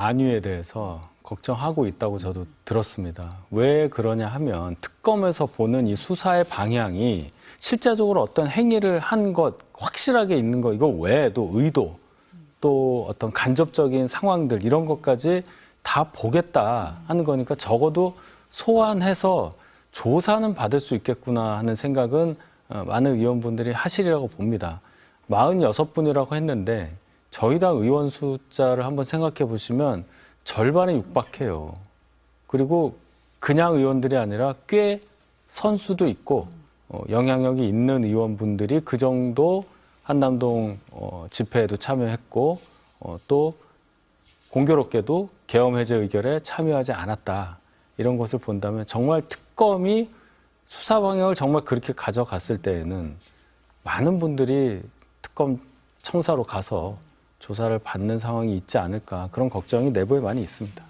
안위에 대해서 걱정하고 있다고 저도 들었습니다. 왜 그러냐 하면 특검에서 보는 이 수사의 방향이 실제적으로 어떤 행위를 한 것 확실하게 있는 거 이거 외에도 의도 또 어떤 간접적인 상황들 이런 것까지 다 보겠다 하는 거니까 적어도 소환해서 조사는 받을 수 있겠구나 하는 생각은 어, 많은 의원분들이 하시리라고 봅니다. 46분이라고 했는데 저희 당 의원 숫자를 한번 생각해 보시면 절반에 육박해요. 그리고 그냥 의원들이 아니라 꽤 선수도 있고 어, 영향력이 있는 의원분들이 그 정도 한남동 어, 집회에도 참여했고 어, 또 공교롭게도 계엄 해제 의결에 참여하지 않았다 이런 것을 본다면 정말 특검이 수사 방향을 정말 그렇게 가져갔을 때에는 많은 분들이 특검 청사로 가서 조사를 받는 상황이 있지 않을까 그런 걱정이 내부에 많이 있습니다.